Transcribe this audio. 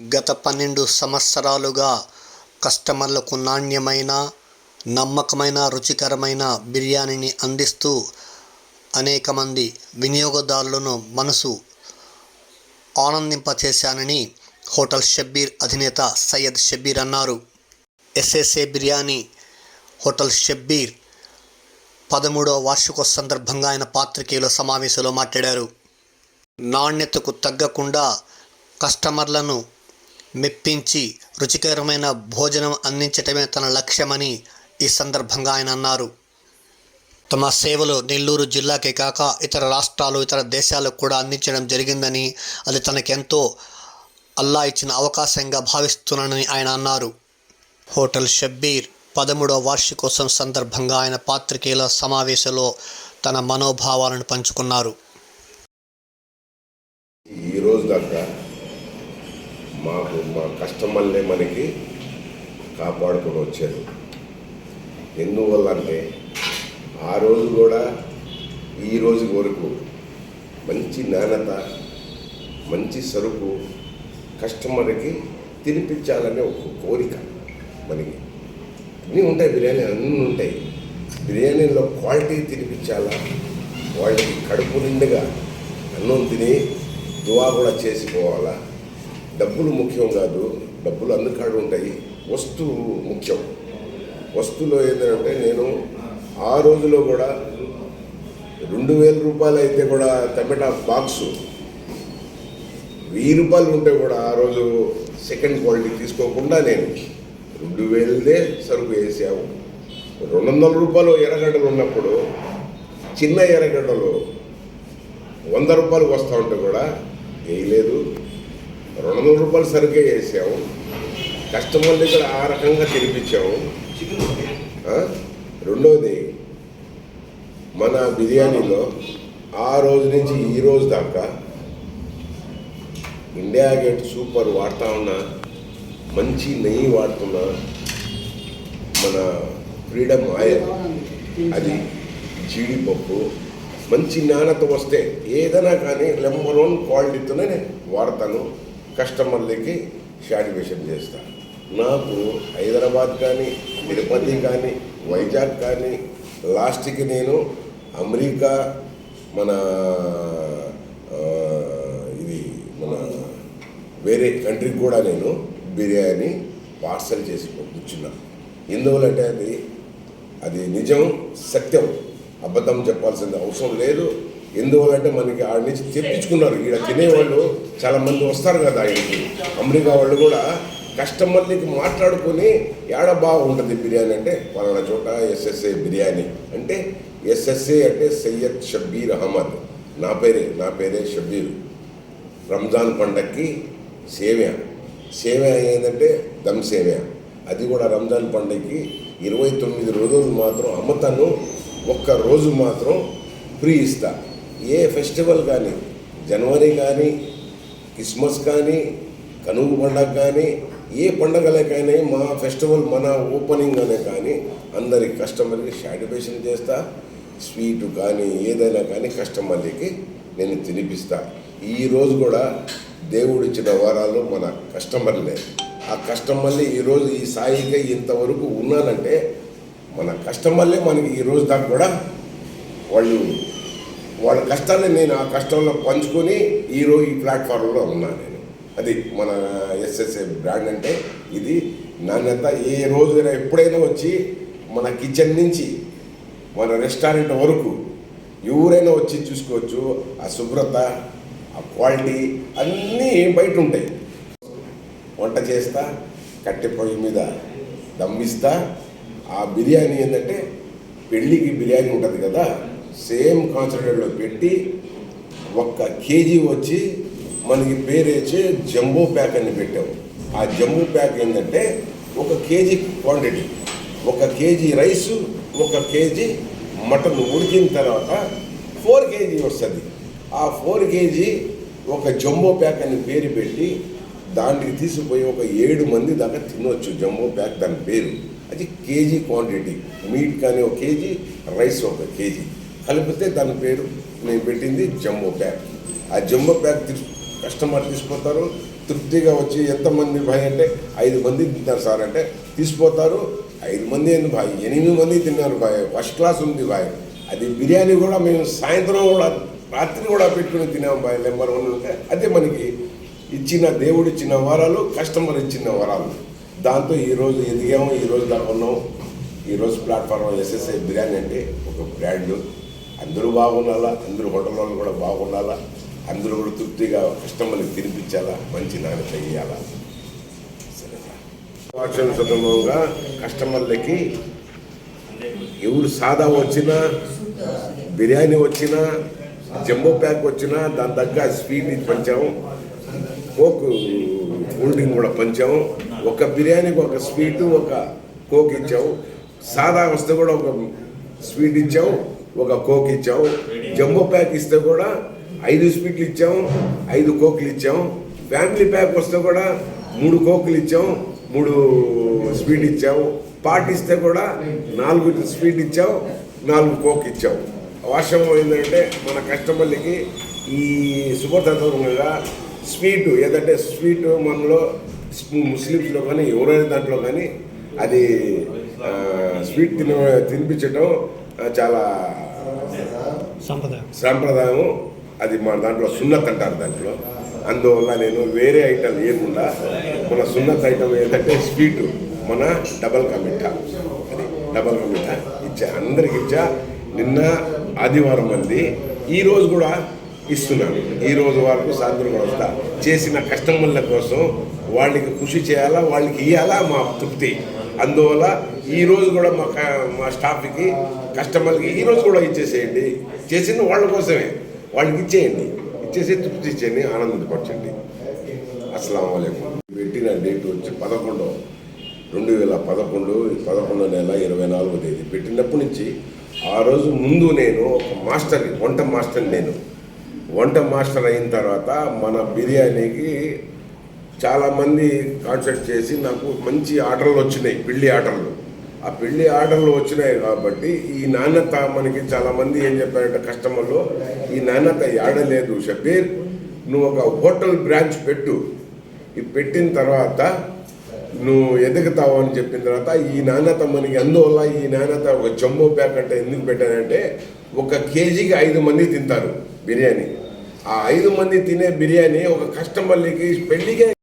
గత పన్నెండు సంవత్సరాలుగా కస్టమర్లకు నాణ్యమైన నమ్మకమైన రుచికరమైన బిర్యానీని అందిస్తూ అనేక మంది వినియోగదారులను మనసు ఆనందింపచేశానని హోటల్ షబ్బీర్ అధినేత సయ్యద్ షబ్బీర్ అన్నారు. ఎస్ఎస్ఏ బిర్యానీ హోటల్ షబ్బీర్ పదమూడవ వార్షికోత్సవ సందర్భంగా ఆయన పాత్రికేయుల సమావేశంలో మాట్లాడారు. నాణ్యతకు తగ్గకుండా కస్టమర్లను మెప్పించి రుచికరమైన భోజనం అందించటమే తన లక్ష్యమని ఈ సందర్భంగా ఆయన అన్నారు. తమ సేవలు నెల్లూరు జిల్లాకే కాక ఇతర రాష్ట్రాలు ఇతర దేశాలకు కూడా అందించడం జరిగిందని అది తనకెంతో అల్లా ఇచ్చిన అవకాశంగా భావిస్తున్నానని ఆయన అన్నారు. హోటల్ షబ్బీర్ పదమూడవ వార్షికోత్సవం సందర్భంగా ఆయన పాత్రికేయుల సమావేశంలో తన మనోభావాలను పంచుకున్నారు. ఈరోజు దాకా కస్టమర్లే మనకి కాపాడుకొని వచ్చారు. ఎందువల్ల అంటే ఆ రోజు కూడా ఈ రోజు వరకు మంచి నాణ్యత మంచి సరుకు కస్టమర్కి తినిపించాలనే ఒక కోరిక మనకి. అన్నీ ఉంటాయి బిర్యానీ అన్నీ ఉంటాయి. బిర్యానీలో క్వాలిటీ తినిపించాలా? వాళ్ళకి కడుపు నిండుగా అన్నం తిని దువా కూడా చేసుకోవాలా డబ్బులు ముఖ్యం కాదు డబ్బులు అందుకాడ ఉంటాయి. వస్తువు ముఖ్యం. వస్తువులో ఏంటంటే నేను ఆ రోజులో కూడా రెండు వేల రూపాయలు అయితే కూడా టమాటా బాక్సు. వెయ్యి రూపాయలు ఉంటే కూడా ఆ రోజు సెకండ్ క్వాలిటీ తీసుకోకుండా నేను రెండు వేలదే సరుకు వేసాము రెండు వందల రూపాయలు ఎర్రగడ్డలు ఉన్నప్పుడు చిన్న ఎర్రగడ్డలు వంద రూపాయలు వస్తూ ఉంటే కూడా వేయలేదు. రెండు వందల రూపాయలు సరుకే చేసాము కస్టమర్ దగ్గర ఆ రకంగా తినిపించాము రెండవది మన బిర్యానీలో ఆ రోజు నుంచి ఈ రోజు దాకా ఇండియా గేట్ సూపర్ వాడుతా ఉన్నా మంచి నెయ్యి వాడుతున్నా మన ఫ్రీడమ్ ఆయిల్. అది జీడిపప్పు మంచి నాణ్యత వస్తే ఏదైనా కానీ నెంబర్ వన్ క్వాలిటీతోనే వాడతాను. కస్టమర్లకి శాటిఫికేషన్ చేస్తాను నాకు హైదరాబాద్ కానీ తిరుపతి కానీ వైజాగ్ కానీ లాస్ట్కి నేను అమెరికా మన ఇది మన వేరే కంట్రీకి కూడా నేను బిర్యానీ పార్సల్ చేసి పంపించున్నా ఎందువలంటే అది అది నిజం సత్యం. అబద్ధం చెప్పాల్సిన అవసరం లేదు. ఎందువల్లంటే మనకి ఆడ నుంచి తెప్పించుకున్నారు. ఇక్కడ తినేవాళ్ళు చాలా మంది వస్తారు కదా ఆయనకి. అమెరికా వాళ్ళు కూడా కస్టమర్లకి మాట్లాడుకొని ఏడ బాగుంటుంది బిర్యానీ అంటే పలానా చోట ఎస్ఎస్ఏ బిర్యానీ అంటే ఎస్ఎస్ఏ అంటే సయ్యద్ షబ్బీర్ అహ్మద్. నా పేరే నా పేరే షబ్బీర్. రంజాన్ పండక్కి సేవ్య. సేవ్య ఏంటంటే దమ్ సేవ్య. అది కూడా రంజాన్ పండగకి ఇరవై తొమ్మిది రోజులు మాత్రం అమ్మతను. ఒక్క రోజు మాత్రం ఫ్రీ ఇస్తా. ఏ ఫెస్టివల్ కానీ జనవరి కానీ క్రిస్మస్ కానీ కనుగు పండగ కానీ ఏ పండగలకైనా మా ఫెస్టివల్ మన ఓపెనింగ్ అనే కానీ అందరి కస్టమర్కి సాటిస్ఫాక్షన్ చేస్తా స్వీట్ కానీ ఏదైనా కానీ కస్టమర్లకి నేను తినిపిస్తా. ఈ రోజు కూడా దేవుడు ఇచ్చిన వరాలు మన కస్టమర్లే. ఆ కస్టమర్లే ఈరోజు ఈ స్థాయిగా ఇంతవరకు ఉన్నానంటే మన కస్టమర్లే మనకి ఈరోజు దాకా కూడా వాళ్ళు వాళ్ళ కష్టాన్ని నేను ఆ కష్టంలో పంచుకొని ఈరోజు ఈ ప్లాట్ఫామ్లో ఉన్నాను నేను. అది మన ఎస్ఎస్ఏ బ్రాండ్ అంటే ఇది నాణ్యత. ఏ రోజైనా ఎప్పుడైనా వచ్చి మన కిచెన్ నుంచి మన రెస్టారెంట్ వరకు ఎవరైనా వచ్చి చూసుకోవచ్చు. ఆ శుభ్రత ఆ క్వాలిటీ అన్నీ బయట ఉంటాయి వంట చేస్తా కట్టె పొయ్యి మీద దమ్మిస్తా. ఆ బిర్యానీ ఏంటంటే పెళ్ళికి బిర్యానీ ఉంటుంది కదా సేమ్ కాన్సన్ట్రేట్లో పెట్టి ఒక్క కేజీ వచ్చి మనకి పేరు వేసి జంబో ప్యాక్ అని పెట్టాము ఆ జంబో ప్యాక్ ఏంటంటే ఒక కేజీ క్వాంటిటీ ఒక కేజీ రైసు ఒక కేజీ మటన్ ఉడికిన తర్వాత ఫోర్ కేజీ వస్తుంది. ఆ ఫోర్ కేజీ ఒక జంబో ప్యాక్ అని పేరు పెట్టి దానికి తీసుకుపోయి ఒక ఏడు మంది దాకా తినవచ్చు జంబో ప్యాక్ దాని పేరు. అది కేజీ క్వాంటిటీ. మీట్ కానీ ఒక కేజీ రైస్ ఒక కేజీ. కలిపితే దాని పేరు నేను పెట్టింది జంబో ప్యాక్. ఆ జంబో ప్యాక్ కస్టమర్ తీసుకుపోతారు తృప్తిగా వచ్చి ఎంతమంది భాయ్ అంటే ఐదు మంది తింటారు సార్ అంటే తీసిపోతారు ఐదు మంది ఏంది భాయ్? ఎనిమిది మంది తిన్నారు భాయ్. ఫస్ట్ క్లాస్ ఉంది భాయ్. అది బిర్యానీ కూడా మేము సాయంత్రం కూడా రాత్రి కూడా పెట్టుకుని తినాం భాయ్. నెంబర్ వన్ ఉంటే అదే మనకి ఇచ్చిన దేవుడు ఇచ్చిన వరాలు కస్టమర్ ఇచ్చిన వరాలు. దాంతో ఈరోజు ఎదిగాము ఈరోజు దాకా ఉన్నాము. ఈరోజు ప్లాట్ఫామ్ ఎస్ఎస్ఐ బిర్యానీ అంటే ఒక బ్రాండ్. అందరూ బాగుండాలా? అందరూ హోటల్ వాళ్ళు కూడా బాగుండాలా? అందరూ కూడా తృప్తిగా కస్టమర్లకు తినిపించాలా? మంచి నాణ్యత ఇవ్వాలా వాక్షన్ సందర్భంగా కస్టమర్లకి ఎవరు సాదా వచ్చినా బిర్యానీ వచ్చినా జంబో ప్యాక్ వచ్చినా దాని తగ్గ స్వీట్ పంచాము. కోక్ కూల్ డ్రింక్ కూడా పంచాము. ఒక బిర్యానీకి ఒక స్వీట్ ఒక కోక్ ఇచ్చాము. సాదా వస్తే కూడా ఒక స్వీట్ ఇచ్చాము. ఒక కోక్ ఇచ్చాము జంబో ప్యాక్ ఇస్తే కూడా ఐదు స్వీట్లు ఇచ్చాము ఐదు కోక్లు ఇచ్చాము ఫ్యామిలీ ప్యాక్ వస్తే కూడా మూడు కోక్లు ఇచ్చాము మూడు స్వీట్ ఇచ్చాము పార్ట్ ఇస్తే కూడా నాలుగు స్వీట్ ఇచ్చాము నాలుగు కోక్ ఇచ్చాము వాస్తవం ఏంటంటే మన కస్టమర్లకి ఈ శుభతత్వంగా స్వీట్ ఏదంటే స్వీట్ మనలో ముస్లిమ్స్లో కానీ ఎవరైనా దాంట్లో కానీ అది స్వీట్ తిన తినిపించడం చాలా సంప్రదాయం. సాంప్రదాయం అది మన దాంట్లో సున్నత్ అంటారు దాంట్లో. అందువల్ల నేను వేరే ఐటమ్ ఏకుండా మన సున్నత్ ఐటమ్ ఏంటంటే స్వీట్ మన డబల్ కా అది డబల్ కా ఇచ్చా అందరికి ఇచ్చా. నిన్న ఆదివారం మంది ఈరోజు కూడా ఇస్తున్నాను ఈ రోజు వరకు సాయంత్రం కూడా వస్తా. చేసిన కస్టమర్ల కోసం వాళ్ళకి కృషి చేయాలా వాళ్ళకి ఇవ్వాలా మా తృప్తి. అందువల్ల ఈరోజు కూడా మా మా స్టాఫ్కి కస్టమర్కి ఈ రోజు కూడా ఇచ్చేసేయండి. చేసింది వాళ్ళ కోసమే. వాళ్ళకి ఇచ్చేయండి. ఇచ్చేసి తృప్తి ఇచ్చేయండి ఆనందపరచండి. అస్సలం అయికం పెట్టిన డేట్ వచ్చి పదకొండు. రెండు వేల పదకొండు పదకొండో నెల ఇరవై నాలుగో తేదీ. పెట్టినప్పటి నుంచి ఆ రోజు ముందు నేను ఒక మాస్టర్ వంట మాస్టర్ నేను వంట మాస్టర్ అయిన తర్వాత మన బిర్యానీకి చాలామంది కాన్సెప్ట్ చేసి నాకు మంచి ఆర్డర్లు వచ్చినాయి పెళ్ళి ఆర్డర్లు. ఆ పెళ్ళి ఆర్డర్లు వచ్చినాయి కాబట్టి ఈ నాణ్యత మనకి చాలామంది ఏం చెప్పారంటే కస్టమర్లు ఈ నాణ్యత ఆడలేదు షబీర్ నువ్వు ఒక హోటల్ బ్రాంచ్ పెట్టు. ఇది పెట్టిన తర్వాత నువ్వు ఎదుగుతావు అని చెప్పిన తర్వాత ఈ నాణ్యత మనకి అందువల్ల ఈ నాణ్యత ఒక జంబో ప్యాక్ అంటే ఎందుకు పెట్టానంటే ఒక కేజీకి ఐదు మంది తింటారు. బిర్యానీ. ఆ ఐదు మంది తినే బిర్యానీ ఒక కస్టమర్లకి పెళ్ళికే